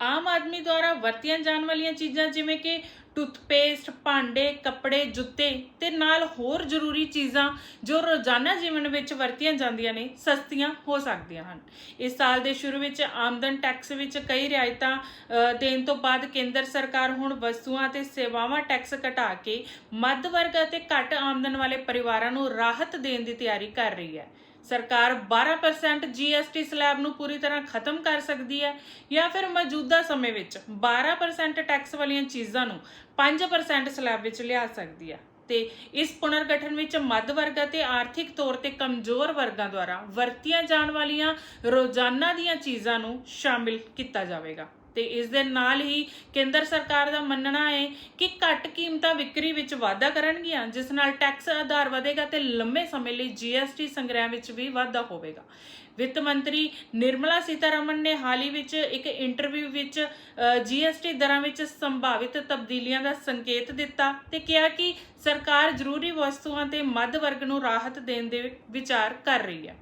ਆਮ ਆਦਮੀ ਦੁਆਰਾ ਵਰਤੀਆਂ ਜਾਣ ਵਾਲੀਆਂ ਚੀਜ਼ਾਂ ਜਿਵੇਂ ਕਿ ਟੁੱਥਪੇਸਟ, ਭਾਂਡੇ, ਕੱਪੜੇ, ਜੁੱਤੇ ਤੇ ਨਾਲ ਹੋਰ ਜ਼ਰੂਰੀ ਚੀਜ਼ਾਂ ਜੋ ਰੋਜ਼ਾਨਾ ਜੀਵਨ ਵਿੱਚ ਵਰਤੀਆਂ ਜਾਂਦੀਆਂ ਨੇ, ਸਸਤੀਆਂ ਹੋ ਸਕਦੀਆਂ ਹਨ। ਇਸ ਸਾਲ ਦੇ ਸ਼ੁਰੂ ਵਿੱਚ ਆਮਦਨ ਟੈਕਸ ਵਿੱਚ ਕਈ ਰਿਆਇਤਾਂ ਦੇਣ ਤੋਂ ਬਾਅਦ ਕੇਂਦਰ ਸਰਕਾਰ ਹੁਣ ਵਸਤੂਆਂ ਤੇ ਸੇਵਾਵਾਂ ਟੈਕਸ ਘਟਾ ਕੇ ਮੱਧ ਵਰਗ ਅਤੇ ਘੱਟ ਆਮਦਨ ਵਾਲੇ ਪਰਿਵਾਰਾਂ ਨੂੰ ਰਾਹਤ ਦੇਣ ਦੀ ਤਿਆਰੀ ਕਰ ਰਹੀ ਹੈ। ਸਰਕਾਰ 12% GST ਸਲੈਬ ਨੂੰ ਪੂਰੀ ਤਰ੍ਹਾਂ ਖਤਮ ਕਰ ਸਕਦੀ ਹੈ ਜਾਂ ਫਿਰ ਮੌਜੂਦਾ ਸਮੇਂ ਵਿੱਚ 12% ਟੈਕਸ ਵਾਲੀਆਂ ਚੀਜ਼ਾਂ ਨੂੰ 5% ਸਲੈਬ ਵਿੱਚ ਲਿਆ ਸਕਦੀ ਹੈ। ਤੇ ਇਸ ਪੁਨਰਗਠਨ ਵਿੱਚ ਮੱਧ ਵਰਗ ਅਤੇ ਆਰਥਿਕ ਤੌਰ ਤੇ ਕਮਜ਼ੋਰ ਵਰਗਾਂ ਦੁਆਰਾ ਵਰਤੀਆਂ ਜਾਣ ਵਾਲੀਆਂ ਰੋਜ਼ਾਨਾ ਦੀਆਂ ਚੀਜ਼ਾਂ ਨੂੰ ਸ਼ਾਮਿਲ ਕੀਤਾ ਜਾਵੇਗਾ। ਤੇ ਇਸ ਦੇ ਨਾਲ ਹੀ ਕੇਂਦਰ ਸਰਕਾਰ ਦਾ ਮੰਨਣਾ ਹੈ ਕਿ ਘੱਟ ਕੀਮਤਾਂ ਵਿਕਰੀ ਵਿੱਚ ਵਾਧਾ ਕਰਨਗੀਆਂ, ਜਿਸ ਨਾਲ ਟੈਕਸ ਆਧਾਰ ਵਧੇਗਾ ਤੇ ਲੰਮੇ ਸਮੇਂ ਲਈ GST ਸੰਗ੍ਰਹਿ ਵਿੱਚ ਵੀ ਵਾਧਾ ਹੋਵੇਗਾ। ਵਿੱਤ ਮੰਤਰੀ ਨਿਰਮਲਾ ਸੀਤਾਰਮਨ ਨੇ ਹਾਲ ਹੀ ਵਿੱਚ ਇੱਕ ਇੰਟਰਵਿਊ ਵਿੱਚ GST ਦਰਾਂ ਵਿੱਚ ਸੰਭਾਵਿਤ ਤਬਦੀਲੀਆਂ ਦਾ ਸੰਕੇਤ ਦਿੱਤਾ ਤੇ ਕਿਹਾ ਕਿ ਸਰਕਾਰ ਜ਼ਰੂਰੀ ਵਸਤੂਆਂ ਤੇ ਮੱਧ ਵਰਗ ਨੂੰ ਰਾਹਤ ਦੇਣ ਦੇ ਵਿਚਾਰ ਕਰ ਰਹੀ ਹੈ।